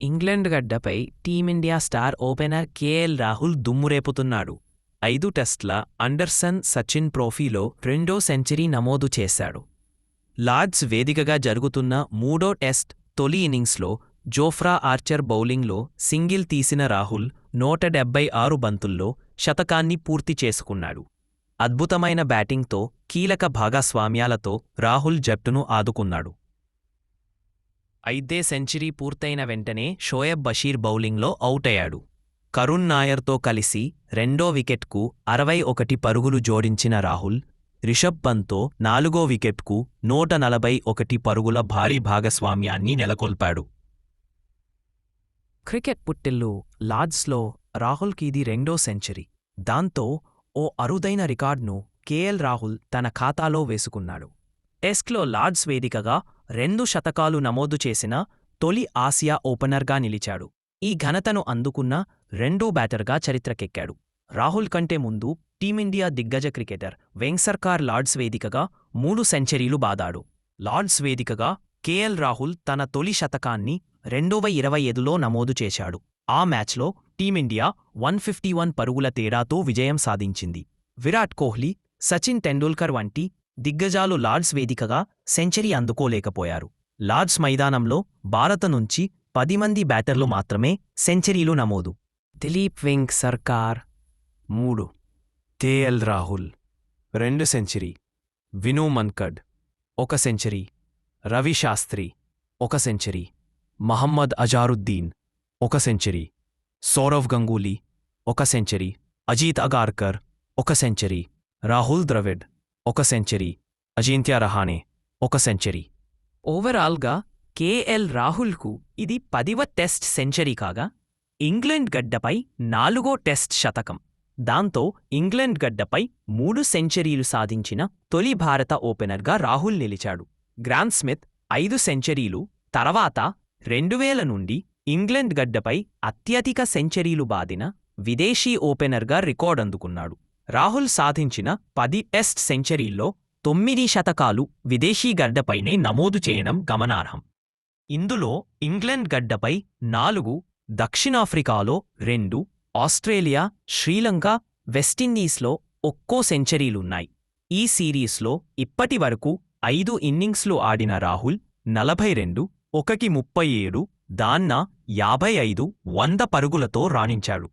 England గడ్డపై team India star opener KL Rahul దుమ్మురేపుతున్నాడు ఐదు టెస్ట్ల అండర్సన్ సచిన్ ట్రోఫీలో రెండో సెంచరీ నమోదు చేశాడు. లార్డ్స్ వేదికగా జరుగుతున్న మూడో టెస్ట్ తొలి ఇన్నింగ్స్లో జోఫ్రా ఆర్చర్ బౌలింగ్లో సింగిల్ తీసిన రాహుల్ నూట డెబ్బై ఆరు బంతుల్లో శతకాన్ని పూర్తి చేసుకున్నాడు. అద్భుతమైన బ్యాటింగ్తో కీలక భాగస్వామ్యాలతో రాహుల్ జట్టును ఆదుకున్నాడు. ఐదే సెంచరీ పూర్తయిన వెంటనే షోయబ్ బషీర్ బౌలింగ్లో అవుటయ్యాడు. కరుణ్ నాయర్తో కలిసి రెండో వికెట్కు అరవై ఒకటి పరుగులు జోడించిన రాహుల్ రిషబ్ పంత్తో నాలుగో వికెట్కు నూట నలభై ఒకటి పరుగుల భారీ భాగస్వామ్యాన్ని నెలకొల్పాడు. క్రికెట్ పుట్టిల్లు లార్డ్స్లో రాహుల్కి ఇది రెండో సెంచరీ. దాంతో ఓ అరుదైన రికార్డ్ను కేఎల్ రాహుల్ తన ఖాతాలో వేసుకున్నాడు. టెస్ట్లో లార్డ్స్ వేదికగా రెండు శతకాలు నమోదు చేసిన తొలి ఆసియా ఓపెనర్గా నిలిచాడు. ఈ ఘనతను అందుకున్న రెండో బ్యాటర్గా చరిత్రకెక్కాడు. రాహుల్ కంటే ముందు టీమిండియా దిగ్గజ క్రికెటర్ వెంగ్సర్కార్ లార్డ్స్ వేదికగా మూడు సెంచరీలు బాదాడు. లార్డ్స్ వేదికగా కేఎల్ రాహుల్ తన తొలి శతకాన్ని రెండవ ఇరవై ఐదులో నమోదు చేశాడు. ఆ మ్యాచ్లో టీమిండియా వన్ ఫిఫ్టీ వన్ పరుగుల తేడాతో విజయం సాధించింది. విరాట్ కోహ్లీ సచిన్ టెండూల్కర్ వంటి దిగ్గజాలు లార్డ్స్ వేదికగా సెంచరీ అందుకోలేకపోయారు. లార్డ్స్ మైదానంలో భారత నుంచి పది మంది బ్యాటర్లు మాత్రమే సెంచరీలు నమోదు. దిలీప్ వెంగ్ సర్కార్ మూడు. కేఎల్ రాహుల్ రెండు సెంచరీ. వినూ మన్కడ్ ఒక సెంచరీ. రవి శాస్త్రి ఒక సెంచరీ. మహమ్మద్ అజారుద్దీన్ ఒక సెంచరీ. సౌరవ్ గంగూలీ ఒక సెంచరీ. అజీత్ అగార్కర్ ఒక సెంచరీ. రాహుల్ ద్రవిడ్ ఒక సెంచరీ. అజింక్య రహానే ఒక సెంచరీ. ఓవరాల్గా కేఎల్ రాహుల్కు ఇది పదివ టెస్ట్ సెంచరీ కాగా ఇంగ్లాండ్ గడ్డపై నాలుగో టెస్ట్ శతకం. దాంతో ఇంగ్లాండ్ గడ్డపై మూడు సెంచరీలు సాధించిన తొలి భారత ఓపెనర్గా రాహుల్ నిలిచాడు. గ్రాండ్ స్మిత్ ఐదు సెంచరీలు తర్వాత రెండువేల నుండి ఇంగ్లాండ్ గడ్డపై అత్యధిక సెంచరీలు బాదిన విదేశీ ఓపెనర్గా రికార్డందుకున్నాడు రాహుల్ సాధించిన పది టెస్ట్ సెంచరీల్లో తొమ్మిది శతకాలు విదేశీ గడ్డపైనే నమోదు చేయడం గమనార్హం. ఇందులో ఇంగ్లండ్ గడ్డపై నాలుగు దక్షిణాఫ్రికాలో రెండు ఆస్ట్రేలియా శ్రీలంక వెస్టిండీస్లో ఒక్కో సెంచరీలున్నాయి. ఈ సిరీస్లో ఇప్పటి వరకు ఐదు ఇన్నింగ్స్లు ఆడిన రాహుల్ నలభై రెండు ఒకకి ముప్పై ఏడు దాన్న యాభై ఐదు వంద పరుగులతో రాణించాడు.